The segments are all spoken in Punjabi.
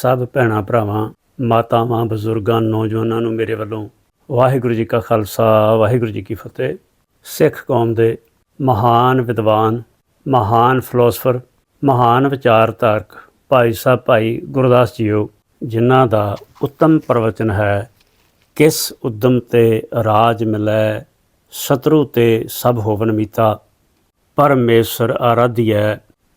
ਸਭ ਭੈਣਾਂ ਭਰਾਵਾਂ, ਮਾਤਾਵਾਂ, ਬਜ਼ੁਰਗਾਂ, ਨੌਜਵਾਨਾਂ ਨੂੰ ਮੇਰੇ ਵੱਲੋਂ ਵਾਹਿਗੁਰੂ ਜੀ ਕਾ ਖਾਲਸਾ, ਵਾਹਿਗੁਰੂ ਜੀ ਕੀ ਫਤਿਹ। ਸਿੱਖ ਕੌਮ ਦੇ ਮਹਾਨ ਵਿਦਵਾਨ, ਮਹਾਨ ਫਿਲਾਸਫਰ ਮਹਾਨ ਵਿਚਾਰਧਾਰਕ ਭਾਈ ਸਾਹਿਬ ਭਾਈ ਗੁਰਦਾਸ ਜੀਓ, ਜਿਨ੍ਹਾਂ ਦਾ ਉੱਤਮ ਪ੍ਰਵਚਨ ਹੈ, ਕਿਸ ਉਦਮ ਤੇ ਰਾਜ ਮਿਲੈ, ਸ਼ਤਰੂ ਤੇ ਸਭ ਹੋਵਨ ਮੀਤਾ। ਪਰਮੇਸ਼ਰ ਆਰਾਧਿਐ,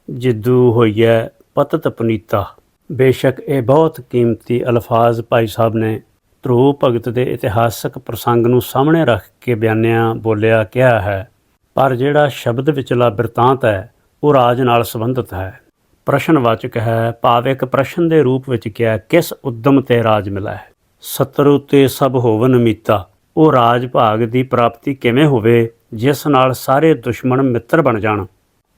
ਜਿੱਦੂ ਹੋਈਐ ਪਤਤ ਪਨੀਤਾ। ਬੇਸ਼ੱਕ ਇਹ ਬਹੁਤ ਕੀਮਤੀ ਅਲਫਾਜ਼ ਭਾਈ ਸਾਹਿਬ ਨੇ ਧਰੂਪ ਭਗਤ ਦੇ ਇਤਿਹਾਸਕ ਪ੍ਰਸੰਗ ਨੂੰ ਸਾਹਮਣੇ ਰੱਖ ਕੇ ਬਿਆਨਿਆ ਬੋਲਿਆ ਕਿਹਾ ਹੈ, ਪਰ ਜਿਹੜਾ ਸ਼ਬਦ ਵਿਚਲਾ ਬਿਰਤਾਂਤ ਹੈ, ਉਹ ਰਾਜ ਨਾਲ ਸੰਬੰਧਿਤ ਹੈ। ਪ੍ਰਸ਼ਨਵਾਚਕ ਹੈ, ਭਾਵ ਇੱਕ ਪ੍ਰਸ਼ਨ ਦੇ ਰੂਪ ਵਿੱਚ ਕਿਹਾ, ਕਿਸ ਉਦਮ ਤੇ ਰਾਜ ਮਿਲਾ ਹੈ? ਸਤਰੂ ਤੇ ਸਭ ਹੋਵਨ ਮੀਤਾ, ਉਹ ਰਾਜ ਭਾਗ ਦੀ ਪ੍ਰਾਪਤੀ ਕਿਵੇਂ ਹੋਵੇ, ਜਿਸ ਨਾਲ ਸਾਰੇ ਦੁਸ਼ਮਣ ਮਿੱਤਰ ਬਣ ਜਾਣ?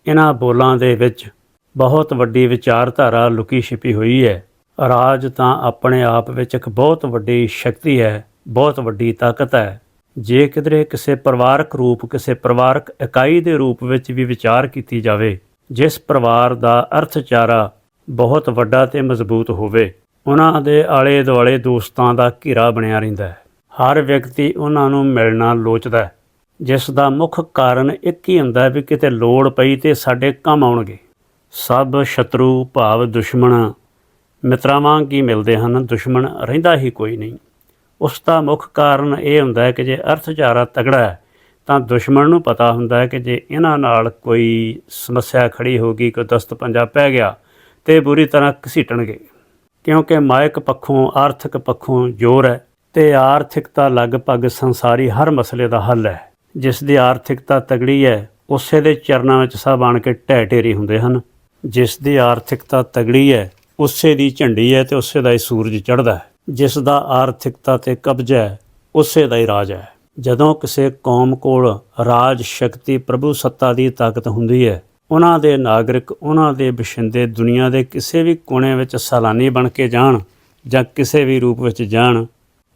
ਇਹਨਾਂ ਬੋਲਾਂ ਦੇ ਵਿੱਚ ਬਹੁਤ ਵੱਡੀ ਵਿਚਾਰਧਾਰਾ ਲੁਕੀ ਛਿਪੀ ਹੋਈ ਹੈ। ਰਾਜ ਤਾਂ ਆਪਣੇ ਆਪ ਵਿੱਚ ਇੱਕ ਬਹੁਤ ਵੱਡੀ ਸ਼ਕਤੀ ਹੈ, ਬਹੁਤ ਵੱਡੀ ਤਾਕਤ ਹੈ। ਜੇ ਕਿਧਰੇ ਕਿਸੇ ਪਰਿਵਾਰਕ ਰੂਪ, ਕਿਸੇ ਪਰਿਵਾਰਕ ਇਕਾਈ ਦੇ ਰੂਪ ਵਿੱਚ ਵੀ ਵਿਚਾਰ ਕੀਤੀ ਜਾਵੇ, ਜਿਸ ਪਰਿਵਾਰ ਦਾ ਅਰਥਚਾਰਾ ਬਹੁਤ ਵੱਡਾ ਤੇ ਮਜ਼ਬੂਤ ਹੋਵੇ, ਉਹਨਾਂ ਦੇ ਆਲੇ ਦੁਆਲੇ ਦੋਸਤਾਂ ਦਾ ਘੇਰਾ ਬਣਿਆ ਰਹਿੰਦਾ ਹੈ। ਹਰ ਵਿਅਕਤੀ ਉਹਨਾਂ ਨੂੰ ਮਿਲਣਾ ਲੋਚਦਾ ਹੈ, ਜਿਸ ਦਾ ਮੁੱਖ ਕਾਰਨ ਇੱਕ ਹੀ ਹੁੰਦਾ ਵੀ ਕਿਤੇ ਲੋੜ ਪਈ ਤੇ ਸਾਡੇ ਕੰਮ ਆਉਣਗੇ। ਸਭ ਸ਼ਤਰੂ ਭਾਵ ਦੁਸ਼ਮਣ ਮਿੱਤਰਾਂ ਵਾਂਗ ਹੀ ਮਿਲਦੇ ਹਨ? ਦੁਸ਼ਮਣ ਰਹਿੰਦਾ ਹੀ ਕੋਈ ਨਹੀਂ। ਉਸ ਦਾ ਮੁੱਖ ਕਾਰਨ ਇਹ ਹੁੰਦਾ ਹੈ ਕਿ ਜੇ ਅਰਥਚਾਰਾ ਤਗੜਾ ਹੈ, ਤਾਂ ਦੁਸ਼ਮਣ ਨੂੰ ਪਤਾ ਹੁੰਦਾ ਹੈ ਕਿ ਜੇ ਇਹਨਾਂ ਨਾਲ ਕੋਈ ਸਮੱਸਿਆ ਖੜੀ ਗਈ ਕੋਈ ਦਸਤ ਪੰਜਾ ਪੈ ਗਿਆ, ਤੇ ਬੁਰੀ ਤਰ੍ਹਾਂ ਘਸੀਟਣਗੇ। ਕਿਉਂਕਿ ਮਾਇਕ ਪੱਖੋਂ, ਆਰਥਿਕ ਪੱਖੋਂ ਜ਼ੋਰ ਹੈ, ਤੇ ਆਰਥਿਕਤਾ ਲਗਭਗ ਸੰਸਾਰੀ ਹਰ ਮਸਲੇ ਦਾ ਹੱਲ ਹੈ। ਜਿਸ ਦੀ ਆਰਥਿਕਤਾ ਤਗੜੀ ਹੈ, ਉਸੇ ਦੇ ਚਰਨਾਂ ਵਿੱਚ ਸਭ ਆਣ ਕੇ ਢਹਿ ਢੇਰੀ ਹੁੰਦੇ ਹਨ। ਜਿਸ ਦੀ ਆਰਥਿਕਤਾ ਤਗੜੀ ਹੈ, ਉਸੇ ਦੀ ਝੰਡੀ ਹੈ ਤੇ ਉਸੇ ਦਾ ਹੀ ਸੂਰਜ ਚੜ੍ਹਦਾ ਹੈ। ਜਿਸ ਦਾ ਆਰਥਿਕਤਾ ਤੇ ਕਬਜ਼ਾ ਹੈ, ਉਸੇ ਦਾ ਹੀ ਰਾਜ ਹੈ। ਜਦੋਂ ਕਿਸੇ ਕੌਮ ਕੋਲ ਰਾਜ ਸ਼ਕਤੀ ਪ੍ਰਭੂ ਸੱਤਾ ਦੀ ਤਾਕਤ ਹੁੰਦੀ ਹੈ, ਉਹਨਾਂ ਦੇ ਨਾਗਰਿਕ, ਉਹਨਾਂ ਦੇ ਬਸ਼ਿੰਦੇ ਦੁਨੀਆ ਦੇ ਕਿਸੇ ਵੀ ਕੋਨੇ ਵਿੱਚ ਸੈਲਾਨੀ ਬਣ ਕੇ ਜਾਣ ਜਾਂ ਕਿਸੇ ਵੀ ਰੂਪ ਵਿੱਚ ਜਾਣ,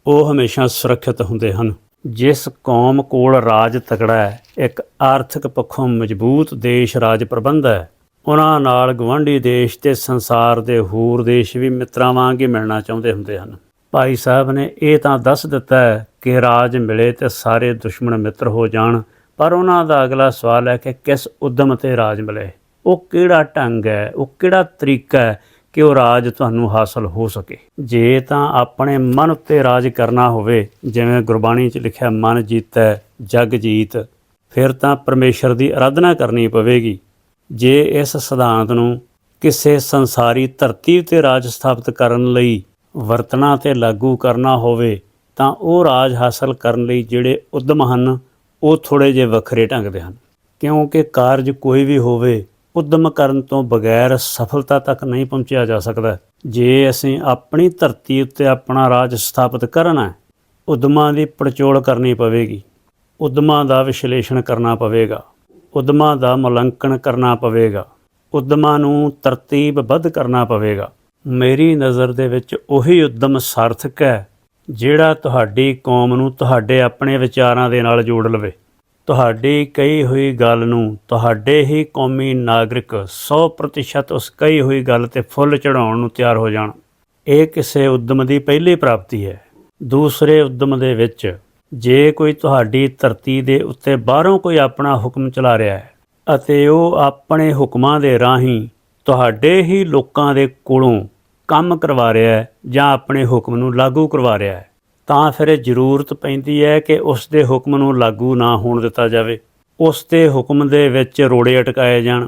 ਉਹ ਹਮੇਸ਼ਾ ਸੁਰੱਖਿਅਤ ਹੁੰਦੇ ਹਨ। ਜਿਸ ਕੌਮ ਕੋਲ ਰਾਜ ਤਕੜਾ ਹੈ, ਇੱਕ ਆਰਥਿਕ ਪੱਖੋਂ ਮਜ਼ਬੂਤ ਦੇਸ਼ ਰਾਜ ਪ੍ਰਬੰਧ ਹੈ ਉਹਨਾਂ ਨਾਲ ਗਵਾਂਢੀ ਦੇਸ਼ ਤੇ ਸੰਸਾਰ ਦੇ ਹੋਰ ਦੇਸ਼ ਵੀ ਮਿੱਤਰਾਂ ਵਾਂਗ ਹੀ ਮਿਲਣਾ ਚਾਹੁੰਦੇ ਹੁੰਦੇ ਹਨ। ਭਾਈ ਸਾਹਿਬ ਨੇ ਇਹ ਤਾਂ ਦੱਸ ਦਿੱਤਾ ਹੈ ਕਿ ਰਾਜ ਮਿਲੇ ਤੇ ਸਾਰੇ ਦੁਸ਼ਮਣ ਮਿੱਤਰ ਹੋ ਜਾਣ, ਪਰ ਉਹਨਾਂ ਦਾ ਅਗਲਾ ਸਵਾਲ ਹੈ ਕਿ ਕਿਸ ਉਦਮ ਤੇ ਰਾਜ ਮਿਲੇ? ਉਹ ਕਿਹੜਾ ਢੰਗ ਹੈ? ਉਹ ਕਿਹੜਾ ਤਰੀਕਾ ਹੈ ਕਿ ਉਹ ਰਾਜ ਤੁਹਾਨੂੰ ਹਾਸਲ ਹੋ ਸਕੇ? ਜੇ ਤਾਂ ਆਪਣੇ ਮਨ ਉੱਤੇ ਰਾਜ ਕਰਨਾ ਹੋਵੇ, ਜਿਵੇਂ ਗੁਰਬਾਣੀ 'ਚ ਲਿਖਿਆ, ਮਨ ਜੀਤੈ, ਜਗ ਜੀਤ, ਫਿਰ ਤਾਂ ਪਰਮੇਸ਼ਰ ਦੀ ਆਰਾਧਨਾ ਕਰਨੀ ਪਵੇਗੀ। ਜੇ ਇਸ ਸਿਧਾਂਤ ਨੂੰ ਕਿਸੇ ਸੰਸਾਰੀ ਧਰਤੀ ਤੇ ਰਾਜ ਸਥਾਪਿਤ ਕਰਨ ਲਈ ਵਰਤਣਾ ਤੇ ਲਾਗੂ ਕਰਨਾ ਹੋਵੇ, ਤਾਂ ਉਹ ਰਾਜ ਹਾਸਲ ਕਰਨ ਲਈ ਜਿਹੜੇ ਉਦਮ ਹਨ, ਉਹ ਥੋੜੇ ਜਿਹੇ ਵੱਖਰੇ ਢੰਗ ਦੇ ਹਨ। ਕਿਉਂਕਿ ਕਾਰਜ ਕੋਈ ਵੀ ਹੋਵੇ, ਉਦਮ ਕਰਨ ਤੋਂ ਬਗੈਰ ਸਫਲਤਾ ਤੱਕ ਨਹੀਂ ਪਹੁੰਚਿਆ ਜਾ ਸਕਦਾ। ਜੇ ਅਸੀਂ ਆਪਣੀ ਧਰਤੀ ਉੱਤੇ ਆਪਣਾ ਰਾਜ ਸਥਾਪਿਤ ਕਰਨਾ ਹੈ, ਉਦਮਾਂ ਦੀ ਪੜਚੋਲ ਕਰਨੀ ਪਵੇਗੀ। ਉਦਮਾਂ ਦਾ ਵਿਸ਼ਲੇਸ਼ਣ ਕਰਨਾ ਪਵੇਗਾ। ਉਦਮਾਂ ਦਾ ਮੁਲਾਂਕਣ ਕਰਨਾ ਪਵੇਗਾ। ਉਦਮਾਂ ਨੂੰ ਤਰਤੀਬਬੱਧ ਕਰਨਾ ਪਵੇਗਾ। ਮੇਰੀ ਨਜ਼ਰ ਦੇ ਵਿੱਚ ਉਹੀ ਉਦਮ ਸਾਰਥਕ ਹੈ, ਜਿਹੜਾ ਤੁਹਾਡੀ ਕੌਮ ਨੂੰ ਤੁਹਾਡੇ ਆਪਣੇ ਵਿਚਾਰਾਂ ਦੇ ਨਾਲ ਜੋੜ ਲਵੇ। ਤੁਹਾਡੀ ਕਹੀ ਹੋਈ ਗੱਲ ਨੂੰ ਤੁਹਾਡੇ ਹੀ ਕੌਮੀ ਨਾਗਰਿਕ 100% ਉਸ ਕਹੀ ਹੋਈ ਗੱਲ ਤੇ ਫੁੱਲ ਚੜਾਉਣ ਨੂੰ ਤਿਆਰ ਹੋ ਜਾਣ। ਇਹ ਕਿਸੇ ਉਦਮ ਦੀ ਪਹਿਲੀ ਪ੍ਰਾਪਤੀ ਹੈ। ਦੂਸਰੇ ਉਦਮ ਦੇ ਵਿੱਚ ਜੇ ਕੋਈ ਤੁਹਾਡੀ ਧਰਤੀ ਦੇ ਉੱਤੇ ਬਾਹਰੋਂ ਕੋਈ ਆਪਣਾ ਹੁਕਮ ਚਲਾ ਰਿਹਾ ਹੈ ਅਤੇ ਉਹ ਆਪਣੇ ਹੁਕਮਾਂ ਦੇ ਰਾਹੀਂ ਤੁਹਾਡੇ ਹੀ ਲੋਕਾਂ ਦੇ ਕੋਲੋਂ ਕੰਮ ਕਰਵਾ ਰਿਹਾ ਹੈ ਜਾਂ ਆਪਣੇ ਹੁਕਮ ਨੂੰ ਲਾਗੂ ਕਰਵਾ ਰਿਹਾ ਹੈ, ਤਾਂ ਫਿਰ ਇਹ ਜ਼ਰੂਰਤ ਪੈਂਦੀ ਹੈ ਕਿ ਉਸ ਦੇ ਹੁਕਮ ਨੂੰ ਲਾਗੂ ਨਾ ਹੋਣ ਦਿੱਤਾ ਜਾਵੇ। ਉਸ ਦੇ ਹੁਕਮ ਦੇ ਵਿੱਚ ਰੋੜੇ ਅਟਕਾਏ ਜਾਣ,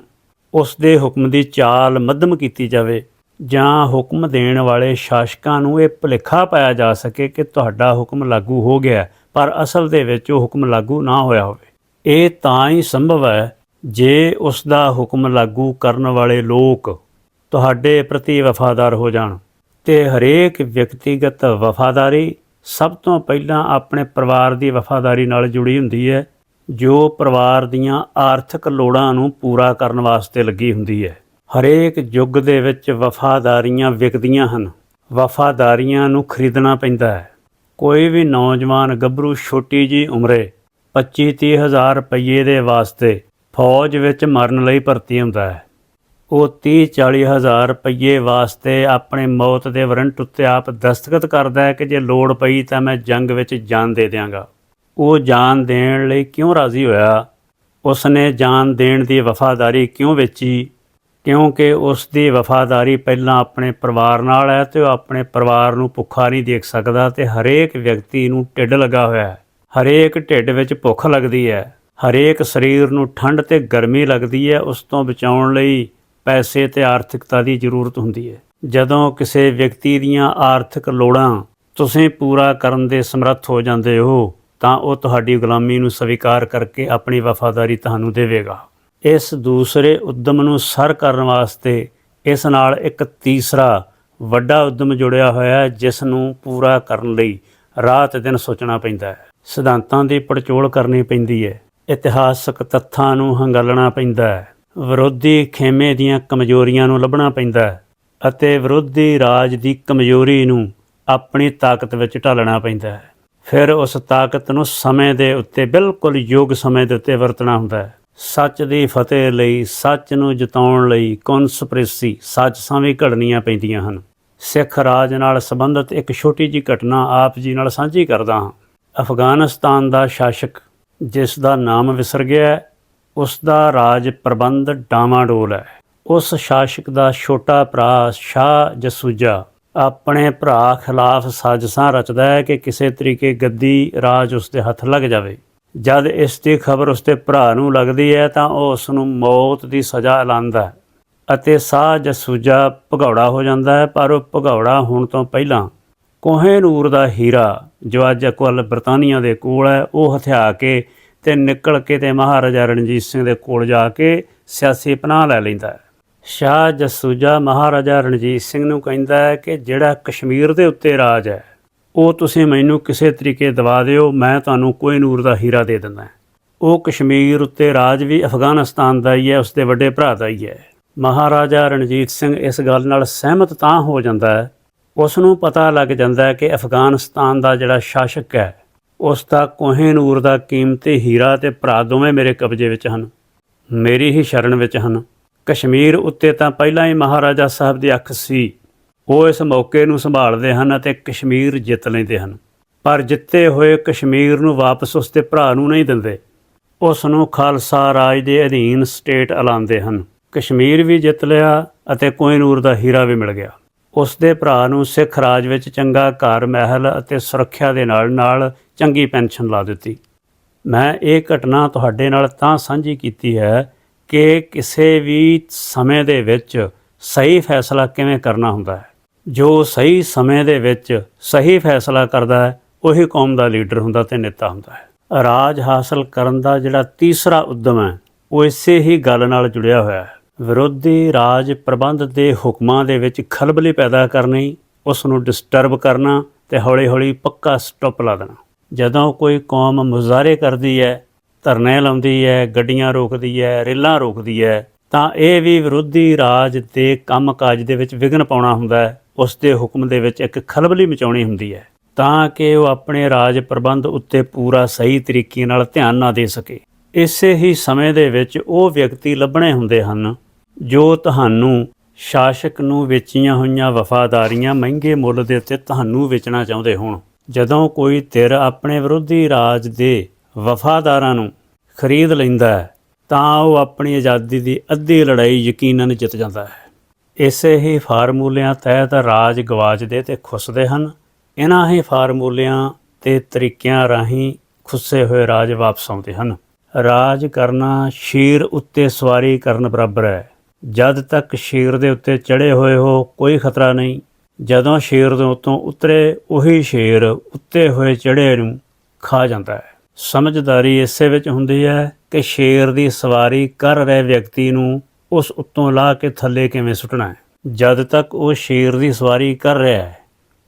ਉਸ ਦੇ ਹੁਕਮ ਦੀ ਚਾਲ ਮੱਧਮ ਕੀਤੀ ਜਾਵੇ, ਜਾਂ ਹੁਕਮ ਦੇਣ ਵਾਲੇ ਸ਼ਾਸਕਾਂ ਨੂੰ ਇਹ ਭੁਲੇਖਾ ਪਾਇਆ ਜਾ ਸਕੇ ਕਿ ਤੁਹਾਡਾ ਹੁਕਮ ਲਾਗੂ ਹੋ ਗਿਆ ਪਰ ਅਸਲ ਦੇ ਵਿੱਚ ਉਹ ਹੁਕਮ ਲਾਗੂ ਨਾ ਹੋਇਆ ਹੋਵੇ। ਇਹ ਤਾਂ ਹੀ ਸੰਭਵ ਹੈ ਜੇ ਉਸ ਦਾ ਹੁਕਮ ਲਾਗੂ ਕਰਨ ਵਾਲੇ ਲੋਕ ਤੁਹਾਡੇ ਪ੍ਰਤੀ ਵਫਾਦਾਰ ਹੋ ਜਾਣ ਤੇ ਹਰੇਕ ਵਿਅਕਤੀਗਤ ਵਫਾਦਾਰੀ ਸਭ ਤੋਂ ਪਹਿਲਾਂ ਆਪਣੇ ਪਰਿਵਾਰ ਦੀ ਵਫਾਦਾਰੀ ਨਾਲ ਜੁੜੀ ਹੁੰਦੀ ਹੈ, ਜੋ ਪਰਿਵਾਰ ਦੀਆਂ ਆਰਥਿਕ ਲੋੜਾਂ ਨੂੰ ਪੂਰਾ ਕਰਨ ਵਾਸਤੇ ਲੱਗੀ ਹੁੰਦੀ ਹੈ। ਹਰੇਕ ਯੁੱਗ ਦੇ ਵਿੱਚ ਵਫਾਦਾਰੀਆਂ ਵਿਕਦੀਆਂ ਹਨ। ਵਫਾਦਾਰੀਆਂ ਨੂੰ ਖਰੀਦਣਾ ਪੈਂਦਾ ਹੈ। ਕੋਈ ਵੀ ਨੌਜਵਾਨ ਗੱਭਰੂ ਛੋਟੀ ਜੀ ਉਮਰੇ 25 30 ਹਜ਼ਾਰ ਰੁਪਏ ਦੇ ਵਾਸਤੇ ਫੌਜ ਵਿੱਚ ਮਰਨ ਲਈ ਭਰਤੀ ਹੁੰਦਾ ਹੈ। ਉਹ 30 40 ਹਜ਼ਾਰ ਰੁਪਏ ਵਾਸਤੇ ਆਪਣੇ ਮੌਤ ਦੇ ਵਾਰੰਟ ਉੱਤੇ ਆਪ ਦਸਤਖਤ ਕਰਦਾ ਹੈ ਕਿ ਜੇ ਲੋੜ ਪਈ ਤਾਂ ਮੈਂ ਜੰਗ ਵਿੱਚ ਜਾਨ ਦੇ ਦਿਆਂਗਾ। ਉਹ ਜਾਨ ਦੇਣ ਲਈ ਕਿਉਂ ਰਾਜ਼ੀ ਹੋਇਆ? ਉਸਨੇ ਜਾਨ ਦੇਣ ਦੀ ਵਫਾਦਾਰੀ ਕਿਉਂ ਵੇਚੀ? ਕਿਉਂਕਿ ਉਸ ਦੀ ਵਫਾਦਾਰੀ ਪਹਿਲਾਂ ਆਪਣੇ ਪਰਿਵਾਰ ਨਾਲ ਹੈ ਤੇ ਉਹ ਆਪਣੇ ਪਰਿਵਾਰ ਨੂੰ ਭੁੱਖਾ ਨਹੀਂ ਦੇਖ ਸਕਦਾ ਤੇ ਹਰੇਕ ਵਿਅਕਤੀ ਨੂੰ ਢਿੱਡ ਲੱਗਾ ਹੋਇਆ ਹੈ। ਹਰੇਕ ਢਿੱਡ ਵਿੱਚ ਭੁੱਖ ਲੱਗਦੀ ਹੈ। ਹਰੇਕ ਸਰੀਰ ਨੂੰ ਠੰਡ ਤੇ ਗਰਮੀ ਲੱਗਦੀ ਹੈ। ਉਸ ਤੋਂ ਬਚਾਉਣ ਲਈ ਪੈਸੇ ਤੇ ਆਰਥਿਕਤਾ ਦੀ ਜ਼ਰੂਰਤ ਹੁੰਦੀ ਹੈ। ਜਦੋਂ ਕਿਸੇ ਵਿਅਕਤੀ ਦੀਆਂ ਆਰਥਿਕ ਲੋੜਾਂ ਤੁਸੀਂ ਪੂਰਾ ਕਰਨ ਦੇ ਸਮਰੱਥ ਹੋ ਜਾਂਦੇ ਹੋ, ਤਾਂ ਉਹ ਤੁਹਾਡੀ ਗੁਲਾਮੀ ਨੂੰ ਸਵੀਕਾਰ ਕਰਕੇ ਆਪਣੀ ਵਫਾਦਾਰੀ ਤੁਹਾਨੂੰ ਦੇਵੇਗਾ। ਇਸ ਦੂਸਰੇ ਉਦਮ ਨੂੰ ਸਰ ਕਰਨ ਵਾਸਤੇ ਇਸ ਨਾਲ ਇੱਕ ਤੀਸਰਾ ਵੱਡਾ ਉਦਮ ਜੁੜਿਆ ਹੋਇਆ ਹੈ, ਜਿਸ ਨੂੰ ਪੂਰਾ ਕਰਨ ਲਈ ਰਾਤ ਦਿਨ ਸੋਚਣਾ ਪੈਂਦਾ ਹੈ। ਸਿਧਾਂਤਾਂ ਦੀ ਪੜਚੋਲ ਕਰਨੀ ਪੈਂਦੀ ਹੈ। ਇਤਿਹਾਸਕ ਤੱਥਾਂ ਨੂੰ ਹੰਗਾਲਣਾ ਪੈਂਦਾ ਹੈ। ਵਿਰੋਧੀ ਖੇਮੇ ਦੀਆਂ ਕਮਜ਼ੋਰੀਆਂ ਨੂੰ ਲੱਭਣਾ ਪੈਂਦਾ ਹੈ ਅਤੇ ਵਿਰੋਧੀ ਰਾਜ ਦੀ ਕਮਜ਼ੋਰੀ ਨੂੰ ਆਪਣੀ ਤਾਕਤ ਵਿੱਚ ਢਾਲਣਾ ਪੈਂਦਾ ਹੈ। ਫਿਰ ਉਸ ਤਾਕਤ ਨੂੰ ਸਮੇਂ ਦੇ ਉੱਤੇ ਬਿਲਕੁਲ ਯੋਗ ਸਮੇਂ ਦੇ ਉੱਤੇ ਵਰਤਣਾ ਹੁੰਦਾ ਹੈ। ਸੱਚ ਦੀ ਫਤਿਹ ਲਈ ਸੱਚ ਨੂੰ ਜਿਤਾਉਣ ਲਈ ਕਨਸਪੀਰੇਸੀ ਸਾਜ਼ਿਸ਼ਾਂ ਵੀ ਘੜਨੀਆਂ ਪੈਂਦੀਆਂ ਹਨ। ਸਿੱਖ ਰਾਜ ਨਾਲ ਸੰਬੰਧਿਤ ਇੱਕ ਛੋਟੀ ਜੀ ਘਟਨਾ ਆਪ ਜੀ ਨਾਲ ਸਾਂਝੀ ਕਰਦਾ ਹਾਂ। ਅਫਗਾਨਿਸਤਾਨ ਦਾ ਸ਼ਾਸਕ ਜਿਸ ਦਾ ਨਾਮ ਵਿਸਰ ਗਿਆ ਹੈ, ਉਸ ਦਾ ਰਾਜ ਪ੍ਰਬੰਧ ਡਾਮਾਡੋਲ ਹੈ। ਉਸ ਸ਼ਾਸਕ ਦਾ ਛੋਟਾ ਭਰਾ ਸ਼ਾਹ ਜਸੂਜਾ ਆਪਣੇ ਭਰਾ ਖਿਲਾਫ ਸਾਜ਼ਿਸ਼ਾਂ ਰਚਦਾ ਹੈ ਕਿ ਕਿਸੇ ਤਰੀਕੇ ਗੱਦੀ ਰਾਜ ਉਸ ਦੇ ਹੱਥ ਲੱਗ ਜਾਵੇ। ਜਦ ਇਸ ਦੀ ਖਬਰ ਉਸਦੇ ਭਰਾ ਨੂੰ ਲੱਗਦੀ ਹੈ ਤਾਂ ਉਹ ਉਸ ਨੂੰ ਮੌਤ ਦੀ ਸਜ਼ਾ ਐਲਾਨਦਾ ਹੈ ਅਤੇ ਸਾਹ ਜਸੂਜਾ ਭਗੌੜਾ ਹੋ ਜਾਂਦਾ ਹੈ, ਪਰ ਉਹ ਭਗੌੜਾ ਹੋਣ ਤੋਂ ਪਹਿਲਾਂ ਕੋਹੇ ਨੂਰ ਦਾ ਹੀਰਾ ਜੋ ਅੱਜ ਕੋਲ ਬਰਤਾਨੀਆ ਦੇ ਕੋਲ ਹੈ, ਉਹ ਹਥਿਆ ਕੇ ਤੇ ਨਿਕਲ ਕੇ ਤੇ ਮਹਾਰਾਜਾ ਰਣਜੀਤ ਸਿੰਘ ਦੇ ਕੋਲ ਜਾ ਕੇ ਸਿਆਸੀ ਪਨਾਹ ਲੈ ਲੈਂਦਾ ਹੈ। ਸ਼ਾਹ ਜਸੂਜਾ ਮਹਾਰਾਜਾ ਰਣਜੀਤ ਸਿੰਘ ਨੂੰ ਕਹਿੰਦਾ ਹੈ ਕਿ ਜਿਹੜਾ ਕਸ਼ਮੀਰ ਦੇ ਉੱਤੇ ਰਾਜ ਹੈ ਉਹ ਤੁਸੀਂ ਮੈਨੂੰ ਕਿਸੇ ਤਰੀਕੇ ਦਵਾ ਦਿਓ, ਮੈਂ ਤੁਹਾਨੂੰ ਕੋਈ ਨੂਰ ਦਾ ਹੀਰਾ ਦੇ ਦਿੰਦਾ ਉਹ ਕਸ਼ਮੀਰ ਉੱਤੇ ਰਾਜ ਵੀ ਅਫਗਾਨਿਸਤਾਨ ਦਾ ਹੀ ਹੈ ਉਸਦੇ ਵੱਡੇ ਭਰਾ ਦਾ ਹੀ ਹੈ। ਮਹਾਰਾਜਾ ਰਣਜੀਤ ਸਿੰਘ ਇਸ ਗੱਲ ਨਾਲ ਸਹਿਮਤ ਤਾਂ ਹੋ ਜਾਂਦਾ ਹੈ। ਉਸ ਨੂੰ ਪਤਾ ਲੱਗ ਜਾਂਦਾ ਹੈ ਕਿ ਅਫਗਾਨਿਸਤਾਨ ਦਾ ਜਿਹੜਾ ਸ਼ਾਸਕ ਹੈ, ਉਸ ਦਾ ਕੋਹੇਨੂਰ ਦਾ ਕੀਮਤੀ ਹੀਰਾ ਤੇ ਭਰਾ ਦੋਵੇਂ ਮੇਰੇ ਕਬਜ਼ੇ ਵਿੱਚ ਹਨ, ਮੇਰੀ ਹੀ ਸ਼ਰਨ ਵਿੱਚ ਹਨ। ਕਸ਼ਮੀਰ ਉੱਤੇ ਤਾਂ ਪਹਿਲਾਂ ਹੀ ਮਹਾਰਾਜਾ ਸਾਹਿਬ ਦੀ ਅੱਖ ਸੀ। ਉਹ ਇਸ ਮੌਕੇ ਨੂੰ ਸੰਭਾਲਦੇ ਹਨ ਅਤੇ ਕਸ਼ਮੀਰ ਜਿੱਤ ਲੈਂਦੇ ਹਨ। ਪਰ ਜਿੱਤੇ ਹੋਏ ਕਸ਼ਮੀਰ ਨੂੰ ਵਾਪਸ ਉਸ ਦੇ ਭਰਾ ਨੂੰ ਨਹੀਂ ਦਿੰਦੇ। ਉਸ ਨੂੰ ਖਾਲਸਾ ਰਾਜ ਦੇ ਅਧੀਨ ਸਟੇਟ ਐਲਾਨਦੇ ਹਨ। ਕਸ਼ਮੀਰ ਵੀ ਜਿੱਤ ਲਿਆ ਅਤੇ ਕੋਹਿਨੂਰ ਦਾ ਹੀਰਾ ਵੀ ਮਿਲ ਗਿਆ। ਉਸ ਦੇ ਭਰਾ ਨੂੰ ਸਿੱਖ ਰਾਜ ਵਿੱਚ ਚੰਗਾ ਘਰ, ਮਹਿਲ ਅਤੇ ਸੁਰੱਖਿਆ ਦੇ ਨਾਲ ਨਾਲ ਚੰਗੀ ਪੈਨਸ਼ਨ ਲਾ ਦਿੱਤੀ। ਮੈਂ ਇਹ ਘਟਨਾ ਤੁਹਾਡੇ ਨਾਲ ਤਾਂ ਸਾਂਝੀ ਕੀਤੀ ਹੈ ਕਿ ਕਿਸੇ ਵੀ ਸਮੇਂ ਦੇ ਵਿੱਚ ਸਹੀ ਫੈਸਲਾ ਕਿਵੇਂ ਕਰਨਾ ਹੁੰਦਾ ਹੈ। ਜੋ ਸਹੀ ਸਮੇਂ ਦੇ ਵਿੱਚ ਸਹੀ ਫੈਸਲਾ ਕਰਦਾ ਹੈ, ਉਹੀ ਕੌਮ ਦਾ ਲੀਡਰ ਹੁੰਦਾ ਤੇ ਨੇਤਾ ਹੁੰਦਾ ਹੈ। ਰਾਜ ਹਾਸਲ ਕਰਨ ਦਾ ਜਿਹੜਾ ਤੀਸਰਾ ਉਦਮ ਹੈ, ਉਹ ਇਸੇ ਹੀ ਗੱਲ ਨਾਲ ਜੁੜਿਆ ਹੋਇਆ ਹੈ। ਵਿਰੋਧੀ ਰਾਜ ਪ੍ਰਬੰਧ ਦੇ ਹੁਕਮਾਂ ਦੇ ਵਿੱਚ ਖਲਬਲੀ ਪੈਦਾ ਕਰਨੀ ਉਸ ਨੂੰ ਡਿਸਟਰਬ ਕਰਨਾ ਤੇ ਹੌਲੀ-ਹੌਲੀ ਪੱਕਾ ਸਟਾਪ ਲਾ ਦੇਣਾ। ਜਦੋਂ ਕੋਈ ਕੌਮ ਮੁਜ਼ਾਹਰੇ ਕਰਦੀ ਹੈ, ਧਰਨੇ ਲਾਉਂਦੀ ਹੈ, ਗੱਡੀਆਂ ਰੋਕਦੀ ਹੈ, ਰੇਲਾਂ ਰੋਕਦੀ ਹੈ, ਤਾਂ ਇਹ ਵੀ ਵਿਰੋਧੀ ਰਾਜ ਦੇ ਕੰਮਕਾਜ ਦੇ ਵਿੱਚ ਵਿਘਨ ਪਾਉਣਾ ਹੁੰਦਾ ਹੈ। ਉਸ ਦੇ ਹੁਕਮ ਦੇ ਵਿੱਚ ਇੱਕ ਖਲਬਲੀ ਮਚਾਉਣੀ ਹੁੰਦੀ ਹੈ, ਤਾਂ ਕਿ ਉਹ ਆਪਣੇ ਰਾਜ ਪ੍ਰਬੰਧ ਉੱਤੇ ਪੂਰਾ ਸਹੀ ਤਰੀਕੇ ਨਾਲ ਧਿਆਨ ਨਾ ਦੇ ਸਕੇ। ਇਸੇ ਹੀ ਸਮੇਂ ਦੇ ਵਿੱਚ ਉਹ ਵਿਅਕਤੀ ਲੱਭਣੇ ਹੁੰਦੇ ਹਨ, ਜੋ ਤੁਹਾਨੂੰ ਸ਼ਾਸਕ ਨੂੰ ਵੇਚੀਆਂ ਹੋਈਆਂ ਵਫਾਦਾਰੀਆਂ ਮਹਿੰਗੇ ਮੁੱਲ ਦੇ ਉੱਤੇ ਤੁਹਾਨੂੰ ਵੇਚਣਾ ਚਾਹੁੰਦੇ ਹੋਣ। ਜਦੋਂ ਕੋਈ ਧਿਰ ਆਪਣੇ ਵਿਰੋਧੀ ਰਾਜ ਦੇ ਵਫਾਦਾਰਾਂ ਨੂੰ ਖਰੀਦ ਲੈਂਦਾ ਹੈ, ਤਾਂ ਉਹ ਆਪਣੀ ਆਜ਼ਾਦੀ ਦੀ ਅੱਧੀ ਲੜਾਈ ਯਕੀਨਨ ਜਿੱਤ ਜਾਂਦਾ ਹੈ। ਇਸੇ ਹੀ ਫਾਰਮੂਲਿਆਂ ਤਹਿਤ ਰਾਜ ਗਵਾਚਦੇ ਤੇ ਖੁੱਸਦੇ ਹਨ। ਇਹਨਾਂ ਹੀ ਫਾਰਮੂਲਿਆਂ ਤੇ ਤਰੀਕਿਆਂ ਰਾਹੀਂ ਖੁੱਸੇ ਹੋਏ ਰਾਜ ਵਾਪਸ ਆਉਂਦੇ ਹਨ। ਰਾਜ ਕਰਨਾ ਸ਼ੀਰ ਉੱਤੇ ਸਵਾਰੀ ਕਰਨ ਬਰਾਬਰ ਹੈ। ਜਦ ਤੱਕ ਸ਼ੀਰ ਦੇ ਉੱਤੇ ਚੜੇ ਹੋਏ ਹੋ, ਕੋਈ ਖਤਰਾ ਨਹੀਂ। ਜਦੋਂ ਸ਼ੇਰ ਦੇ ਉੱਤੋਂ ਉਤਰੇ, ਉਹੀ ਸ਼ੇਰ ਉੱਤੇ ਹੋਏ ਚੜੇ ਨੂੰ ਖਾ ਜਾਂਦਾ ਹੈ। ਸਮਝਦਾਰੀ ਇਸੇ ਵਿੱਚ ਹੁੰਦੀ ਹੈ ਕਿ ਸ਼ੇਰ ਦੀ ਸਵਾਰੀ ਕਰ ਰਹੇ ਵਿਅਕਤੀ ਨੂੰ ਉਸ ਉੱਤੋਂ ਲਾ ਕੇ ਥੱਲੇ ਕਿਵੇਂ ਸੁੱਟਣਾ ਹੈ? ਜਦ ਤੱਕ ਉਹ ਸ਼ੇਰ ਦੀ ਸਵਾਰੀ ਕਰ ਰਿਹਾ ਹੈ,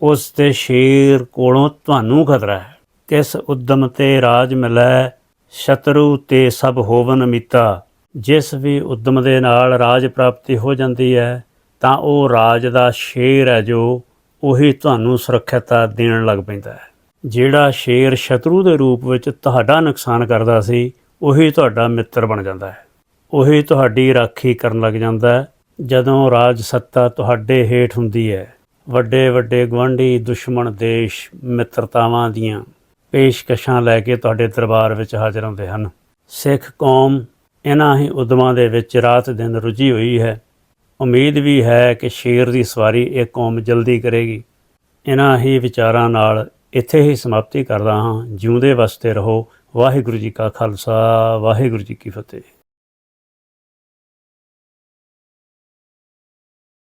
ਉਸ ਤੇ ਸ਼ੇਰ ਕੋਲੋਂ ਤੁਹਾਨੂੰ ਖਤਰਾ ਹੈ। ਕਿਸ ਉਦਮ ਤੇ ਰਾਜ ਮਿਲੈ, ਸ਼ਤਰੂ ਤੇ ਸਭ ਹੋਵਨ ਮਿੱਤਾ ਜਿਸ ਵੀ ਉਦਮ ਦੇ ਨਾਲ ਰਾਜ ਪ੍ਰਾਪਤੀ ਹੋ ਜਾਂਦੀ ਹੈ, ਤਾਂ ਉਹ ਰਾਜ ਦਾ ਸ਼ੇਰ ਹੈ ਜੋ ਉਹੀ ਤੁਹਾਨੂੰ ਸੁਰੱਖਿਅਤਾ ਦੇਣ ਲੱਗ ਪੈਂਦਾ ਹੈ। ਜਿਹੜਾ ਸ਼ੇਰ ਸ਼ਤਰੂ ਦੇ ਰੂਪ ਵਿੱਚ ਤੁਹਾਡਾ ਨੁਕਸਾਨ ਕਰਦਾ ਸੀ, ਉਹੀ ਤੁਹਾਡਾ ਮਿੱਤਰ ਬਣ ਜਾਂਦਾ ਹੈ। ਉਹੀ ਤੁਹਾਡੀ ਰਾਖੀ ਕਰਨ ਲੱਗ ਜਾਂਦਾ ਹੈ, ਜਦੋਂ ਰਾਜ ਸੱਤਾ ਤੁਹਾਡੇ ਹੇਠ ਹੁੰਦੀ ਹੈ। ਵੱਡੇ ਵੱਡੇ ਗਵੰਡੀ ਦੁਸ਼ਮਣ, ਦੇਸ਼, ਮਿੱਤਰਤਾਵਾਂ ਦੀਆਂ ਪੇਸ਼ਕਸ਼ਾਂ ਲੈ ਕੇ ਤੁਹਾਡੇ ਦਰਬਾਰ ਵਿੱਚ ਹਾਜ਼ਰ ਹੁੰਦੇ ਹਨ। ਸਿੱਖ ਕੌਮ ਇਹਨਾਂ ਹੀ ਉਦਮਾਂ ਦੇ ਵਿੱਚ ਰਾਤ ਦਿਨ ਰੁੱਝੀ ਹੋਈ ਹੈ। ਉਮੀਦ ਵੀ ਹੈ ਕਿ ਸ਼ੇਰ ਦੀ ਸਵਾਰੀ ਇਹ ਕੌਮ ਜਲਦੀ ਕਰੇਗੀ। ਇਹਨਾਂ ਹੀ ਵਿਚਾਰਾਂ ਨਾਲ ਇੱਥੇ ਹੀ ਸਮਾਪਤੀ ਕਰਦਾ ਹਾਂ। ਜਿਉਂਦੇ ਵਸਦੇ ਰਹੋ। ਵਾਹਿਗੁਰੂ ਜੀ ਕਾ ਖਾਲਸਾ, ਵਾਹਿਗੁਰੂ ਜੀ ਕੀ ਫਤਿਹ।